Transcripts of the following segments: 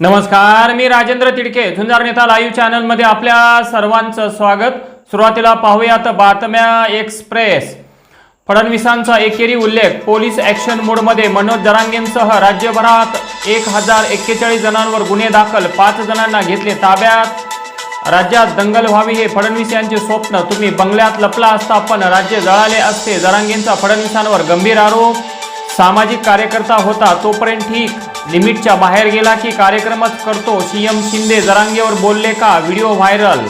नमस्कार मी राजेंद्र तिडके झुंजार नेता लाईव्ह चॅनलमध्ये आपल्या सर्वांचं स्वागत. सुरुवातीला पाहूयात बातम्या एक्सप्रेस. फडणवीसांचा एकेरी उल्लेख पोलीस ॲक्शन मोडमध्ये मनोज जरांगेंसह राज्यभरात एक हजार एक्केचाळीस जणांवर गुन्हे दाखल पाच जणांना घेतले ताब्यात. राज्यात दंगल व्हावी हे फडणवीस यांचे स्वप्न तुम्ही बंगल्यात लपला असता पण राज्य जळाले असते जरांगेंचा फडणवीसांवर गंभीर आरोप. सामाजिक कार्यकर्ता होता तोपर्यंत ठीक. लिमिटच्या बाहेर गेला की कार्यक्रमच करतो. सीएम शिंदे जरांगेवर बोलले का? Video viral.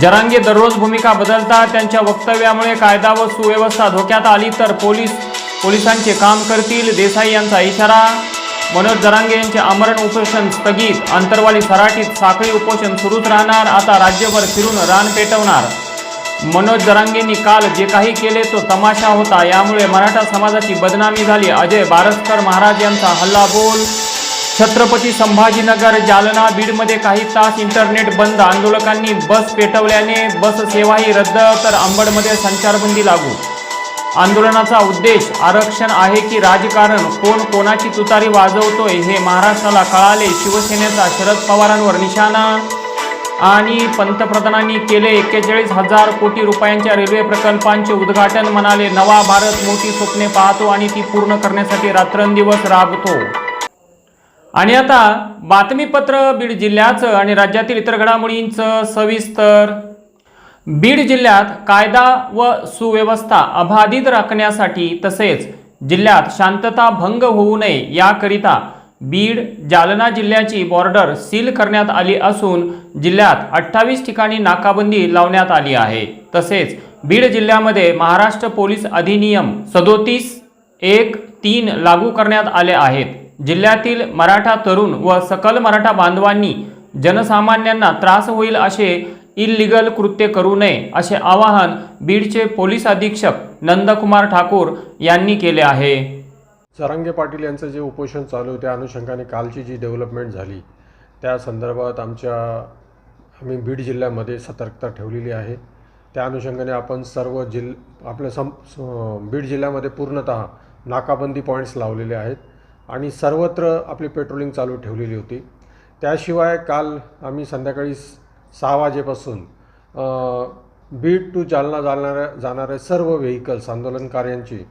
जरांगे दररोज भूमिका बदलतात. त्यांच्या वक्तव्यामुळे कायदा व सुव्यवस्था धोक्यात आली तर पोलीस पोलिसांचे काम करतील. देसाई यांचा इशारा. मनोज जरांगे यांचे आमरण उपोषण स्थगित. अंतरवाली सराटीत साखळी उपोषण सुरूच राहणार. आता राज्यभर फिरून रान पेटवणार. मनोज जरांगेंनी काल जे काही केले तो तमाशा होता. यामुळे मराठा समाजाची बदनामी झाली. अजय बारसकर महाराज यांचा हल्ला बोल. छत्रपती संभाजीनगर जालना बीडमध्ये काही तास इंटरनेट बंद. आंदोलकांनी बस पेटवल्याने बस सेवाही रद्द. तर अंबडमध्ये संचारबंदी लागू. आंदोलनाचा उद्देश आरक्षण आहे की राजकारण? कोण कोणाची तुतारी वाजवतोय हे महाराष्ट्राला कळाले. शिवसेनेचा शरद पवारांवर निशाणा आणि पंतप्रधानांनी केले एक्केचाळीस हजार कोटी रुपयांच्या रेल्वे प्रकल्पांचे उद्घाटन म्हणाले. नवा भारत मोठी स्वप्ने पाहतो आणि ती पूर्ण करण्यासाठी रात्रंदिवस राबतो. आणि आता बातमीपत्र बीड जिल्ह्याचं आणि राज्यातील इतर घडामोडींचं सविस्तर. बीड जिल्ह्यात कायदा व सुव्यवस्था अबाधित राखण्यासाठी तसेच जिल्ह्यात शांतता भंग होऊ नये याकरिता बीड जालना जिल्ह्याची बॉर्डर सील करण्यात आली असून जिल्ह्यात अठ्ठावीस ठिकाणी नाकाबंदी लावण्यात आली आहे. तसेच बीड जिल्ह्यामध्ये महाराष्ट्र पोलीस अधिनियम सदोतीस एक तीन लागू करण्यात आले आहेत. जिल्ह्यातील मराठा तरुण व सकल मराठा बांधवांनी जनसामान्यांना त्रास होईल असे इल्लिगल कृत्य करू नये असे आवाहन बीडचे पोलीस अधीक्षक नंदकुमार ठाकूर यांनी केले आहे. जरांगे पाटील यांचं जे उपोषण चालू आहे त्या अनुषंगाने कालची जी डेव्हलपमेंट झाली त्या संदर्भात आमच्या आम्ही बीड जिल्ह्यामध्ये सतर्कता ठेवलेली आहे. त्या अनुषंगाने आपण सर्व जिल आपल्या सं बीड जिल्ह्यामध्ये पूर्णतः नाकाबंदी पॉईंट्स लावलेले आहेत आणि सर्वत्र आपली पेट्रोलिंग चालू ठेवलेली होती. त्याशिवाय काल आम्ही संध्याकाळी सहा वाजेपासून बीड टू जालना जाणाऱ्या जाणाऱ्या सर्व व्हेकल्स आंदोलनकार्यांची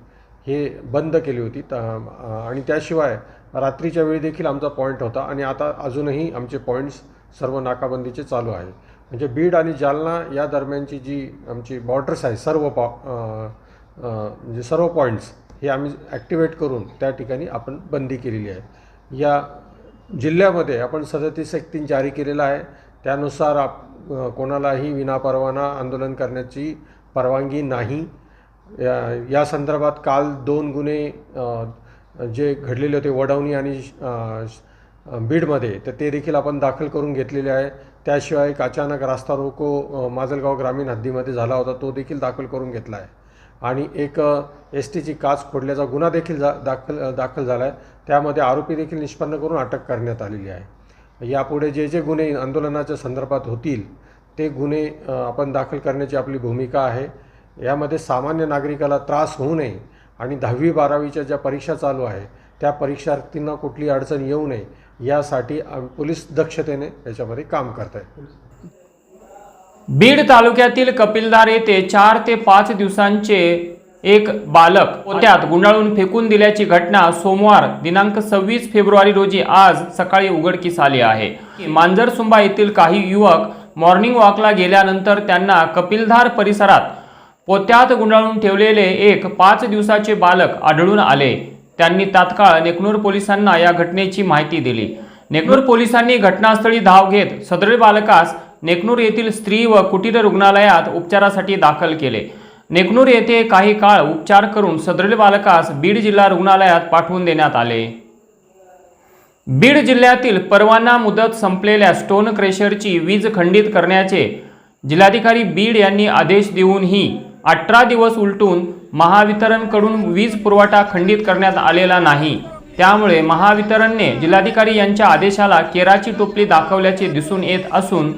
हे बंद केली होती. त- आणि त्याशिवाय रात्रीच्या वेळी देखील आमचा पॉईंट होता आणि आता अजूनही आमचे पॉईंट्स सर्व नाकाबंदीचे चालू आहे. म्हणजे बीड आणि जालना या दरम्यानची जी आमची बॉर्डर्स आहे सर्व पॉ म्हणजे सर्व पॉईंट्स हे आम्ही ॲक्टिवेट करून त्या ठिकाणी आपण बंदी केलेली आहे. या जिल्ह्यामध्ये आपण सदतीस एक तीन जारी केलेला आहे. त्यानुसार आप कोणालाही विनापरवाना आंदोलन करण्याची परवानगी नाही. या या संदर्भात काल दोन गुन्हे जे घडलेले होते वडवणी आणि बीडमध्ये तर ते देखील आपण दाखल करून घेतलेले आहे. त्याशिवाय एक अचानक रास्ता रोको माजलगाव ग्रामीण हद्दीमध्ये झाला होता तो देखील दाखल करून घेतला आहे. आणि एक एस टीची काच फोडल्याचा गुन्हा देखील जा दाखल दाखल झाला आहे. त्यामध्ये आरोपी देखील निष्पन्न करून अटक करण्यात आलेली आहे. यापुढे जे जे गुन्हे आंदोलनाच्या संदर्भात होतील ते गुन्हे आपण दाखल करण्याची आपली भूमिका आहे. यामध्ये सामान्य नागरिकाला त्रास होऊ नये आणि दहावी बारावीच्या ज्या परीक्षा चालू आहे त्या परीक्षार्थींना कुठली अडचण येऊ नये यासाठी पोलीस दक्षतेने याच्यामध्ये काम करत आहे बीड तालुक्यातील कपिलदार येथे चार ते पाच दिवसांचे एक बालक पोत्यात गुंडाळून फेकून दिल्याची घटना सोमवार दिनांक सव्वीस फेब्रुवारी रोजी आज सकाळी उघडकीस आली आहे. मांजरसुंबा येथील काही युवक मॉर्निंग वॉकला गेल्यानंतर त्यांना कपिलधार परिसरात पोत्यात गुंडाळून ठेवलेले एक पाच दिवसाचे बालक आढळून आले. त्यांनी तात्काळ नेकनूर पोलिसांना या घटनेची माहिती दिली. नेकनूर पोलिसांनी घटनास्थळी धाव घेत सदरील बालकास नेकनूर येथील स्त्री व कुटीर रुग्णालयात उपचारासाठी दाखल केले. नेकनूर येथे काही काळ उपचार करून सदरील बालकास बीड जिल्हा रुग्णालयात पाठवून देण्यात आले. बीड जिल्ह्यातील परवाना मुदत संपलेल्या स्टोन क्रेशरची वीज खंडित करण्याचे जिल्हाधिकारी बीड यांनी आदेश देऊनही अठरा दिवस उलटून महावितरणकडून वीज पुरवठा खंडित करण्यात आलेला नाही. त्यामुळे महावितरणने जिल्हाधिकारी यांच्या आदेशाला केराची टोपली दाखवल्याचे दिसून येत असून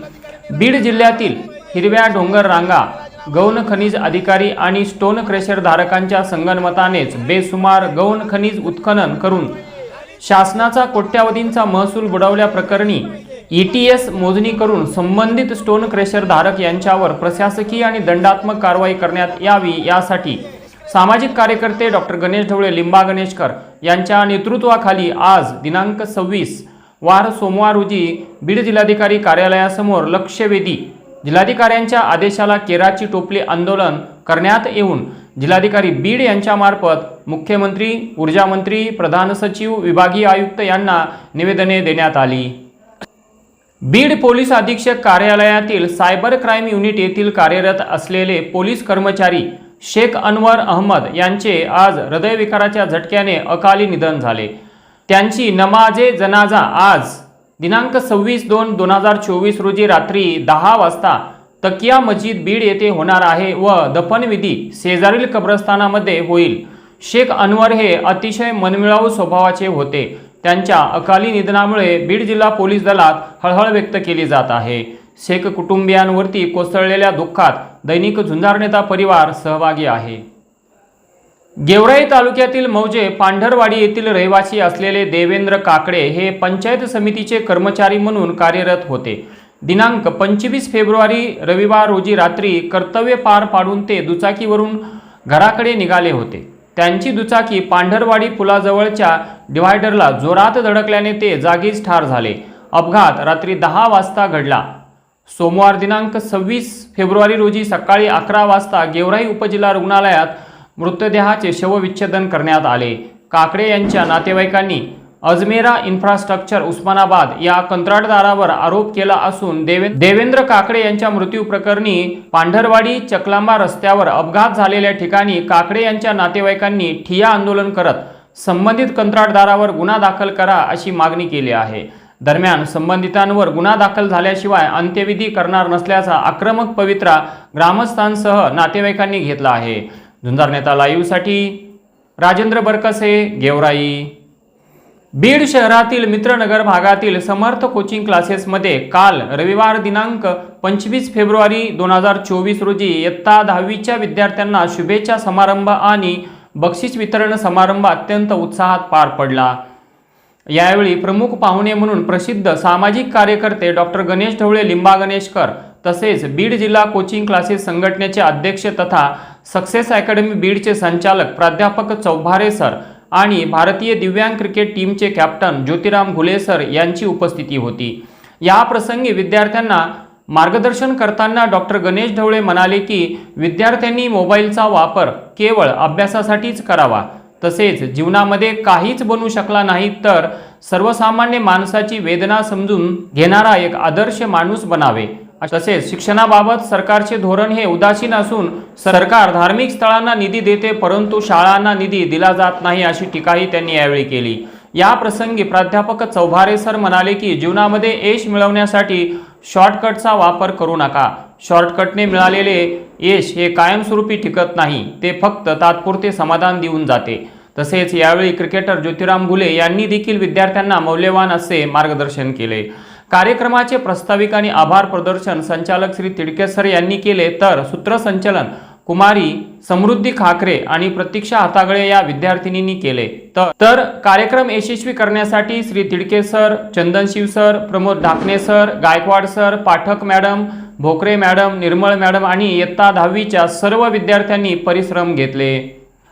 बीड जिल्ह्यातील हिरव्या डोंगर रांगा गौण खनिज अधिकारी आणि स्टोन क्रेशर धारकांच्या संगनमतानेच बेसुमार गौण खनिज उत्खनन करून शासनाचा कोट्यावधींचा महसूल बुडवल्याप्रकरणी ईटीएस मोजणी करून संबंधित स्टोन क्रेशर धारक यांच्यावर प्रशासकीय आणि दंडात्मक कारवाई करण्यात यावी यासाठी सामाजिक कार्यकर्ते डॉक्टर गणेश ढवळे लिंबा गणेशकर यांच्या नेतृत्वाखाली आज दिनांक सव्वीस वार सोमवार रोजी बीड जिल्हाधिकारी कार्यालयासमोर लक्षवेधी जिल्हाधिकाऱ्यांच्या आदेशाला केराची टोपली आंदोलन करण्यात येऊन जिल्हाधिकारी बीड यांच्यामार्फत मुख्यमंत्री ऊर्जामंत्री प्रधान सचिव विभागीय आयुक्त यांना निवेदने देण्यात आली. बीड पोलीस अधीक्षक कार्यालयातील सायबर क्राईम युनिट येथील कार्यरत असलेले पोलीस कर्मचारी शेख अनवर अहमद यांचे आज हृदयविकाराच्या झटक्याने अकाली निधन झाले. त्यांची नमाजे जनाजा आज दिनांक सव्वीस दोन दोन हजार चोवीस रोजी रात्री दहा वाजता तकिया मस्जिद बीड येथे होणार आहे व दफनविधी शेजारील कब्रस्तानामध्ये होईल. शेख अनवर हे अतिशय मनमिळावू स्वभावाचे होते. त्यांच्या अकाली निधनामुळे बीड जिल्हा पोलीस दलात हळहळ व्यक्त केली जात आहे. शेख कुटुंबियांवरती कोसळलेल्या दुःखात दैनिक झुंजार नेता परिवार सहभागी आहे. गेवराई तालुक्यातील मौजे पांढरवाडी येथील रहिवासी असलेले देवेंद्र काकडे हे पंचायत समितीचे कर्मचारी म्हणून कार्यरत होते. दिनांक पंचवीस फेब्रुवारी रविवार रोजी रात्री कर्तव्य पार पाडून ते दुचाकीवरून घराकडे निघाले होते. त्यांची दुचाकी पांढरवाडी पुलाजवळच्या डिव्हायडरला जोरात धडकल्याने ते जागीच ठार झाले. अपघात रात्री दहा वाजता घडला. सोमवार दिनांक सव्वीस फेब्रुवारी रोजी सकाळी अकरा वाजता गेवराई उपजिल्हा रुग्णालयात मृतदेहाचे शवविच्छेदन करण्यात आले. काकडे यांच्या नातेवाईकांनी अजमेरा इन्फ्रास्ट्रक्चर उस्मानाबाद या कंत्राटदारावर आरोप केला असून देवे देवेंद्र काकडे यांच्या मृत्यू प्रकरणी पांढरवाडी चकलांबा रस्त्यावर अपघात झालेल्या ठिकाणी काकडे यांच्या नातेवाईकांनी ठिया आंदोलन करत संबंधित कंत्राटदारावर गुन्हा दाखल करा अशी मागणी केली आहे. दरम्यान संबंधितांवर गुन्हा दाखल झाल्याशिवाय अंत्यविधी करणार नसल्याचा आक्रमक पवित्रा ग्रामस्थांसह नातेवाईकांनी घेतला आहे. झुंजार नेता लाईव्हसाठी राजेंद्र बरकसे गेवराई. बीड शहरातील मित्रनगर भागातील समर्थ कोचिंग क्लासेसमध्ये काल रविवार दिनांक पंचवीस फेब्रुवारी दोन हजार चोवीस रोजी इयत्ता दहावीच्या विद्यार्थ्यांना शुभेच्छा समारंभ आणि बक्षीस वितरण समारंभ अत्यंत उत्साहात पार पडला. यावेळी प्रमुख पाहुणे म्हणून प्रसिद्ध सामाजिक कार्यकर्ते डॉक्टर गणेश ढवळे लिंबा गणेशकर तसेच बीड जिल्हा कोचिंग क्लासेस संघटनेचे अध्यक्ष तथा सक्सेस अकॅडमी बीडचे संचालक प्राध्यापक चौभारे सर आणि भारतीय दिव्यांग क्रिकेट टीमचे कॅप्टन ज्योतिराम घुलेसर यांची उपस्थिती होती. या प्रसंगी विद्यार्थ्यांना मार्गदर्शन करताना डॉक्टर गणेश ढवळे म्हणाले की विद्यार्थ्यांनी मोबाईलचा वापर केवळ अभ्यासासाठीच करावा. तसेच जीवनामध्ये काहीच बनू शकला नाही तर सर्वसामान्य माणसाची वेदना समजून घेणारा एक आदर्श माणूस बनावे. तसेच शिक्षणाबाबत सरकारचे धोरण हे उदासीन असून सरकार धार्मिक स्थळांना निधी देते परंतु शाळांना निधी दिला जात नाही अशी टीकाही त्यांनी यावेळी केली. या प्रसंगी प्राध्यापक चौभारे सर म्हणाले की जीवनामध्ये यश मिळवण्यासाठी शॉर्टकटचा वापर करू नका. शॉर्टकटने मिळालेले यश हे कायमस्वरूपी टिकत नाही ते फक्त तात्पुरते समाधान देऊन जाते. तसेच यावेळी क्रिकेटर ज्योतिराम घुले यांनी देखील विद्यार्थ्यांना मौल्यवान असे मार्गदर्शन केले. कार्यक्रमाचे प्रस्ताविक आणि आभार प्रदर्शन संचालक श्री तिडकेसर यांनी केले तर सूत्रसंचलन कुमारी समृद्धी खाकरे आणि प्रतीक्षा हातागळे या विद्यार्थिनींनी केले. तर तर कार्यक्रम यशस्वी करण्यासाठी Shri Tidke sir Chandanshiv sir Pramod Dhakne sir Gaikwad sir Pathak madam Bhokare madam Nirmal madam आणि इयत्ता दहावीच्या सर्व विद्यार्थ्यांनी परिश्रम घेतले.